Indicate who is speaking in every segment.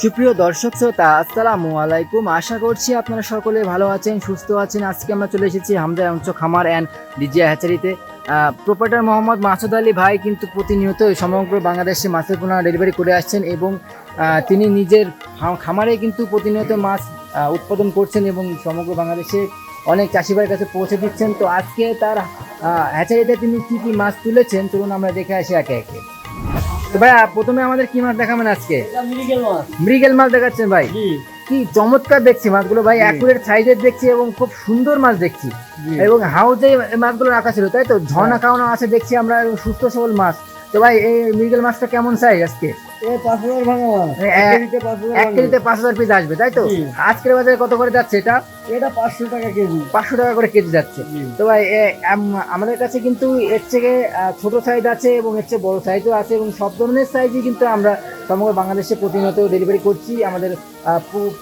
Speaker 1: সুপ্রিয় দর্শক শ্রোতা, আসসালামু আলাইকুম। আশা করছি আপনারা সকলে ভালো আছেন, সুস্থ আছেন। আজকে আমরা চলে এসেছি হামদা অঞ্চ খামার অ্যান্ড ডিজিয়া হ্যাচারিতে। প্রোপাইটার মোহাম্মদ মাসুদ আলী ভাই কিন্তু প্রতিনিয়ত সমগ্র বাংলাদেশে মাছের পোনা ডেলিভারি করে আসছেন এবং তিনি নিজের খামারে কিন্তু প্রতিনিয়ত মাছ উৎপাদন করছেন এবং সমগ্র বাংলাদেশে অনেক চাষি ভাইয়ের কাছে পৌঁছে দিচ্ছেন। তো আজকে তার হ্যাচারিতে তিনি কী কী মাছ তুলেছেন? চলুন আমরা দেখে আসি একে একে। তো ভাই প্রথমে আমাদের কি মাছ দেখাবেন আজকে? মৃগেল মাছ দেখাচ্ছেন ভাই। কি চমৎকার দেখছি মাছগুলো ভাই
Speaker 2: একুরের
Speaker 1: অ্যাকুরেট সাইজের দেখছি এবং খুব সুন্দর মাছ দেখছি। এবং হাউজে মাছগুলো রাখা ছিল তাই তো? ঝর্ণা খাওয়ানো আছে দেখছি আমরা সুস্থ সবল মাছ। তো ভাই এই মৃগেল মাছটা কেমন সাইজ আজকে?
Speaker 2: হাজার এক কেজিতে পাঁচ
Speaker 1: পিস আসবে তাই তো? আজকের বাজারে কত করে যাচ্ছে এটা?
Speaker 2: এটা পাঁচশো টাকা কেজি।
Speaker 1: পাঁচশো টাকা করে কেজি যাচ্ছে। তো ভাই আম- আমাদের কাছে কিন্তু এর থেকে ছোট সাইজ আছে এবং এর চেয়ে বড় সাইজও আছে এবং সব ধরনের সাইজই কিন্তু আমরা সমগ্র বাংলাদেশে প্রতিনিয়ত ডেলিভারি করছি। আমাদের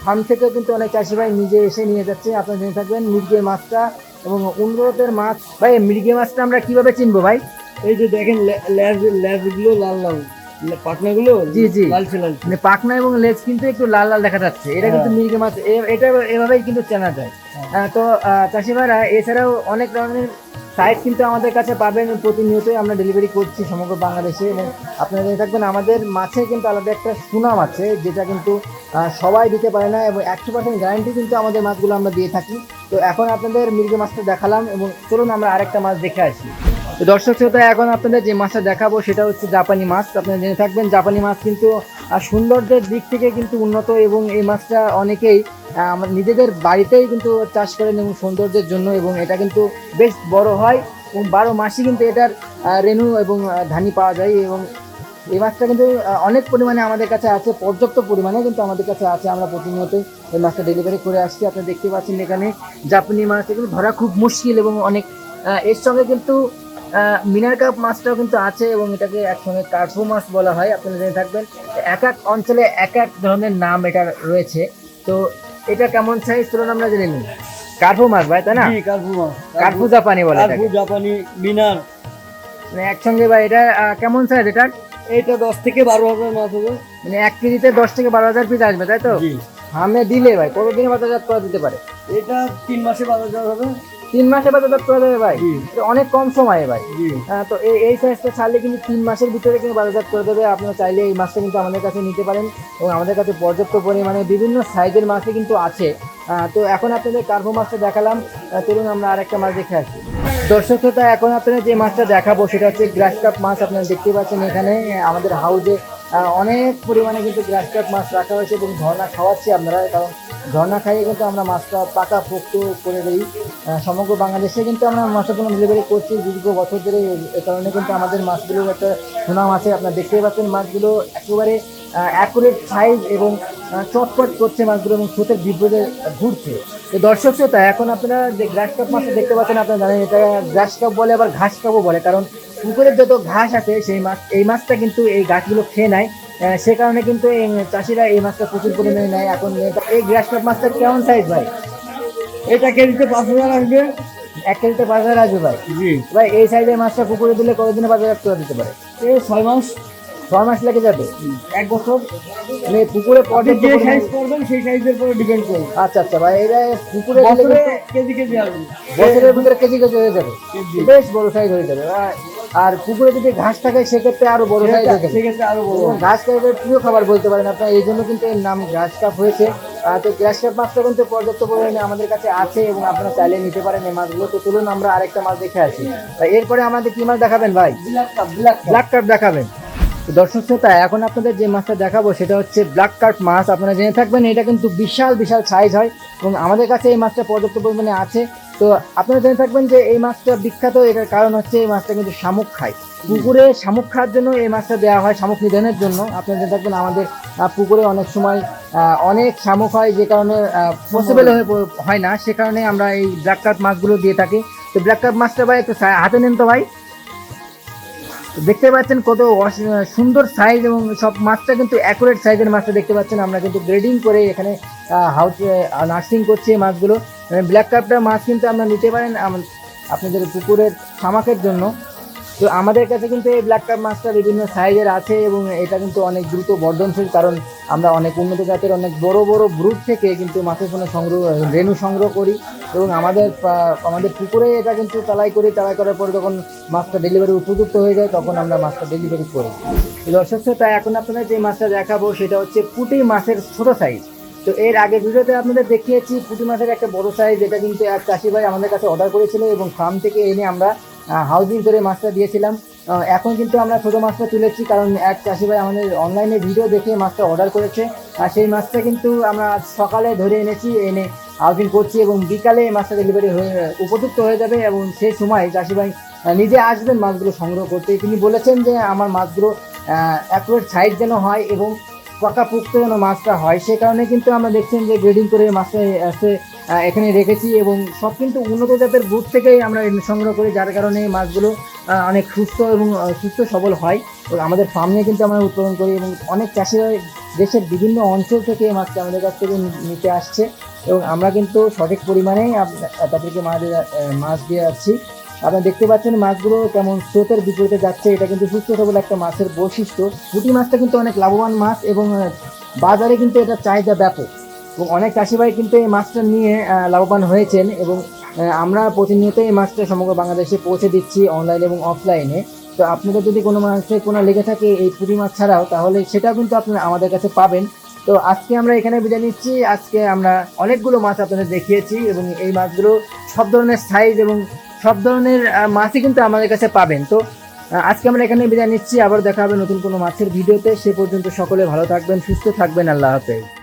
Speaker 1: ফার্ম থেকেও কিন্তু অনেক চাষি ভাই নিজে এসে নিয়ে যাচ্ছে। আপনারা জেনে থাকবেন মির্গের মাছটা এবং উন্নতের মাছ। ভাই মির্গে মাছটা আমরা কীভাবে চিনবো ভাই?
Speaker 2: এই যে দেখেন লে- লেজ লেজ লাল লাল।
Speaker 1: জি, জি।
Speaker 2: লালচে লালচে।
Speaker 1: মানে পাখনা এবং লেজ কিন্তু একটু লাল লাল দেখা যাচ্ছে। এটা কিন্তু
Speaker 2: হ্যাঁ।
Speaker 1: মির্গে মাছ এটা এভাবেই কিন্তু চেনা যায়। তো চাষি ভাইরা এছাড়াও অনেক ধরনের সাইট কিন্তু আমাদের কাছে পাবেন। প্রতিনিয়তই আমরা ডেলিভারি করছি সমগ্র বাংলাদেশে এবং আপনারা জেনে থাকবেন আমাদের মাছে কিন্তু আলাদা একটা সুনাম আছে যেটা কিন্তু সবাই দিতে পারে না এবং একশো পার্সেন্ট গ্যারান্টি কিন্তু আমাদের মাছগুলো আমরা দিয়ে থাকি। তো এখন আপনাদের মির্গে মাছটা দেখালাম এবং চলুন আমরা আরেকটা মাছ দেখে আসি। তো দর্শক শ্রোতা, এখন আপনাদের যে মাছটা দেখাবো সেটা হচ্ছে জাপানি মাছ। আপনারা জেনে থাকবেন, জাপানি মাছ কিন্তু সৌন্দর্যের দিক থেকে কিন্তু উন্নত এবং এই মাছটা অনেকেই নিজেদের বাড়িতেই কিন্তু চাষ করেন এবং সৌন্দর্যের জন্য এবং এটা কিন্তু বেশ বড় হয় এবং বারো মাসই কিন্তু এটার রেণু এবং ধানি পাওয়া যায় এবং এই মাছটা কিন্তু অনেক পরিমাণে আমাদের কাছে আছে, পর্যাপ্ত পরিমাণে কিন্তু আমাদের কাছে আছে। আমরা প্রতিনিয়ত এই মাছটা ডেলিভারি করে আসছি। আপনি দেখতে পাচ্ছেন এখানে জাপানি মাছ, এগুলো ধরা খুব মুশকিল এবং অনেক এর সঙ্গে কিন্তু মিনার কাপ মাছটাও কিন্তু আছে এবং এটাকে একসঙ্গে কার্পো মাছ বলা হয় আপনারা জেনে থাকবেন। এক এক অঞ্চলে এক এক ধরনের নাম এটা রয়েছে। তো এটা কেমন সাইজ চলুন আমরা জেনে নিই। কার্পো মাছ ভাই তাই না?
Speaker 2: কার্পু মাছ।
Speaker 1: কার্পু জাপানি বলে
Speaker 2: কার্পু। জাপানি মিনার।
Speaker 1: মানে একসঙ্গে ভাই এটা কেমন সাইজ এটা?
Speaker 2: এইটা দশ থেকে বারো হাজার মাছ হবে।
Speaker 1: মানে এক কেজিতে দশ থেকে বারো হাজার পিস আসবে তাই তো? সামনে দিলে ভাই কতদিনে বাজারজাত করা দিতে পারে?
Speaker 2: এটা তিন মাসে বাজার হবে।
Speaker 1: তিন মাসে বাজারজাত করা যাবে ভাই? অনেক কম সময়ে ভাই। হ্যাঁ, তো এই এই সাইজটা ছাড়লে কিন্তু তিন মাসের ভিতরে কিন্তু বাজারজাত করে দেবে। আপনারা চাইলে এই মাছটা কিন্তু আমাদের কাছে নিতে পারেন এবং আমাদের কাছে পর্যাপ্ত পরিমাণে বিভিন্ন সাইজের মাছই কিন্তু আছে। তো এখন আপনাদের কার্ভো মাছটা দেখালাম। চলুন আমরা আরেকটা মাছ দেখে আসি। দর্শক শ্রোতা এখন আপনাদের যে মাছটা দেখাবো সেটা হচ্ছে গ্রাস কাপ মাছ। আপনারা দেখতে পাচ্ছেন এখানে আমাদের হাউজে অনেক পরিমাণে কিন্তু গ্রাস কাপ মাছ রাখা হয়েছে এবং ঝর্ণা খাওয়াচ্ছি আপনারা কারণ ঝর্ণা খাইয়ে কিন্তু আমরা মাছটা পাকা পোক্ত করে দিই। সমগ্র বাংলাদেশে কিন্তু আমরা মাছের কোনো ডেলিভারি করছি। দীর্ঘ বছর ধরে এ কারণে কিন্তু আমাদের মাছগুলোর একটা সুনাম আছে। আপনারা দেখতেই পাচ্ছেন মাছগুলো একেবারে অ্যাকুরেট সাইজ এবং চটপট করছে মাছগুলো এবং স্রোতের বিপদে ঘুরছে। তো দর্শক শ্রোতা, এখন আপনারা যে গ্রাস কাপ মাছটা দেখতে পাচ্ছেন, আপনারা জানেন এটা গ্রাস কাপ বলে, আবার ঘাস কাপও বলে। কারণ পুকুরের যত ঘাস আছে, সেই মাছ, এই মাছটা কিন্তু এই গাছগুলো খেয়ে নেয়। সে কারণে কিন্তু এই চাষিরা এই মাছটা প্রচুর পরিমাণে নেয়। এখন এই গ্রাস কাপ মাছটা কেমন সাইজ ভাই?
Speaker 2: এটা কেজিতে পাঁচ হাজার আসবে।
Speaker 1: এক কেজিতে পাঁচ হাজার আসবে ভাই।
Speaker 2: জি।
Speaker 1: ভাই এই সাইজের মাছটা পুকুরে দিলে কতদিনে বাজার করে দিতে পারে?
Speaker 2: এই ছয় মাস।
Speaker 1: ছয় মাস লেগে যাবে?
Speaker 2: এক বছর।
Speaker 1: মানে পুকুরে পর্যাপ্ত
Speaker 2: যে সাইজ করবেন সেই সাইজের উপরে ডিপেন্ড করবে।
Speaker 1: আচ্ছা আচ্ছা ভাই এটা পুকুরে
Speaker 2: বছরে কেজি কেজি আসবে।
Speaker 1: বছরের ভিতরে কেজি কেজি হয়ে যাবে। বেশ বড় সাইজ হয়ে যাবে। আর- পুকুরে যদি ঘাস থাকে সেক্ষেত্রে আরও বড় সাইজ হয়ে
Speaker 2: সেক্ষেত্রে আরও বড়
Speaker 1: ঘাস কাপের প্রিয় খাবার বলতে পারেন আপনার এই জন্য কিন্তু এর নাম ঘাস কাপ হয়েছে। তো গ্রাস কাপ মাছটা কিন্তু পর্যাপ্ত পরিমাণে আমাদের কাছে আছে এবং আপনারা চাইলে নিতে পারেন এই মাছগুলো। তো চলুন আমরা আরেকটা মাছ দেখে আসি। এরপরে আমাদের কি মাছ দেখাবেন ভাই?
Speaker 2: Black cup. ব্ল্যাক কাপ
Speaker 1: দেখাবেন। দর্শক শ্রোতা, এখন আপনাদের যে মাছটা দেখাবো সেটা হচ্ছে ব্ল্যাক কার্প মাছ। আপনারা জেনে থাকবেন, এটা কিন্তু বিশাল বিশাল সাইজ হয় এবং আমাদের কাছে এই মাছটা পর্যাপ্ত পরিমাণে আছে। তো আপনারা জেনে থাকবেন যে এই মাছটা বিখ্যাত, এটার কারণ হচ্ছে এই মাছটা কিন্তু শামুক খায়। পুকুরে শামুক খাওয়ার জন্য এই মাছটা দেওয়া হয় শামুক নিধনের জন্য। আপনারা জেনে থাকবেন আমাদের পুকুরে অনেক সময় অনেক শামুক হয় যে কারণে পসিবল হয়ে হয় না। সে কারণে আমরা এই ব্ল্যাক কার্প মাছগুলো দিয়ে থাকি। তো ব্ল্যাক কার্প মাছটা ভাই একটু হাতে নেন তো ভাই। দেখতে পাচ্ছেন কত সুন্দর সাইজ এবং সব মাছটা কিন্তু অ্যাকুরেট সাইজের মাছটা দেখতে পাচ্ছেন। আমরা কিন্তু গ্রেডিং করে এখানে হাউস নার্সিং করছি মাছগুলো। ব্ল্যাক কাপটা মাছ কিন্তু আপনারা নিতে পারেন আপনাদের পুকুরের সামাকের জন্য। তো আমাদের কাছে কিন্তু এই ব্ল্যাক কাপ মাছটা বিভিন্ন সাইজের আছে এবং এটা কিন্তু অনেক দ্রুত বর্ধনশীল কারণ আমরা অনেক উন্নত জাতের, অনেক বড় বড় ব্রুট থেকে কিন্তু মাছের কোনো সংগ্রহ, রেণু সংগ্রহ করি এবং আমাদের আমাদের পুকুরে এটা কিন্তু তালাই করি তালাই করার পরে যখন মাছটা ডেলিভারি উপযুক্ত হয়ে যায় তখন আমরা মাছটা ডেলিভারি করি। দর্শক তাই এখন আপনাদের যে মাছটা দেখাবো, সেটা হচ্ছে পুঁটি মাছের ছোট সাইজ তো এর আগে ভিডিওতে আপনাদের দেখিয়েছি পুঁটি মাছের একটা বড় সাইজ যেটা কিন্তু এক চাষি ভাই আমাদের কাছে অর্ডার করেছিল এবং ফার্ম থেকে এনে আমরা হাউজিং করে মাছটা দিয়েছিলাম। এখন কিন্তু আমরা ছোটো মাছটা তুলেছি কারণ এক চাষি ভাই আমাদের অনলাইনে ভিডিও দেখে মাছটা অর্ডার করেছে। আর সেই মাছটা কিন্তু আমরা সকালে ধরে এনেছি, এনে হাউজিং করছি এবং বিকালে মাছটা ডেলিভারি হয়ে, উপযুক্ত হয়ে যাবে এবং সেই সময় চাষি ভাই নিজে আসবেন মাছগুলো সংগ্রহ করতে। তিনি বলেছেন যে আমার মাছগুলো অ্যাকুরেট সাইজ যেন হয় এবং পাকাপুক্ত যেন মাছটা হয়। সে কারণে কিন্তু আমরা দেখছেন যে গ্রেডিং করে মাছটা এখানে রেখেছি এবং সব কিন্তু উন্নত জাতের বুথ থেকেই আমরা সংগ্রহ করি, যার কারণে মাছগুলো অনেক সুস্থ এবং সুস্থ সবল হয়। এবং আমাদের ফার্ম নিয়ে কিন্তু আমরা উৎপাদন করি এবং অনেক চাষিরা দেশের বিভিন্ন অঞ্চল থেকে এই মাছটা আমাদের কাছ থেকে নিতে আসছে। এবং আমরা কিন্তু সঠিক পরিমাণেই আপ- তাদেরকে মাছ মাছ দিয়ে যাচ্ছি আপনারা দেখতে পাচ্ছেন মাছগুলো কেমন স্রোতের বিপরীতে যাচ্ছে। এটা কিন্তু সুস্থ সবল একটা মাছের বৈশিষ্ট্য। পুঁটি মাছটা কিন্তু অনেক লাভবান মাছ এবং বাজারে কিন্তু এটা চাহিদা ব্যাপক। এবং অনেক চাষি ভাই কিন্তু এই মাছটা নিয়ে লাভবান হয়েছেন এবং আমরা প্রতিনিয়ত এই মাছটা সমগ্র বাংলাদেশে পৌঁছে দিচ্ছি অনলাইন এবং অফলাইনে তো আপনাদের যদি কোনো মাছে কোনো লেগে থাকে এই পুঁটি মাছ ছাড়াও, তাহলে সেটাও কিন্তু আপনারা আমাদের কাছে পাবেন। তো আজকে আমরা এখানে বিদায় নিচ্ছি। আজকে আমরা অনেকগুলো মাছ আপনাদের দেখিয়েছি এবং এই মাছগুলো সব ধরনের সাইজ এবং সব ধরনের মাছই কিন্তু আমাদের কাছে পাবেন। তো আজকে আমরা এখানে বিদায় নিচ্ছি। আবার দেখা হবে নতুন কোনো মাছের ভিডিওতে। সে পর্যন্ত সকলে ভালো থাকবেন, সুস্থ থাকবেন। আল্লাহ হাফেজ।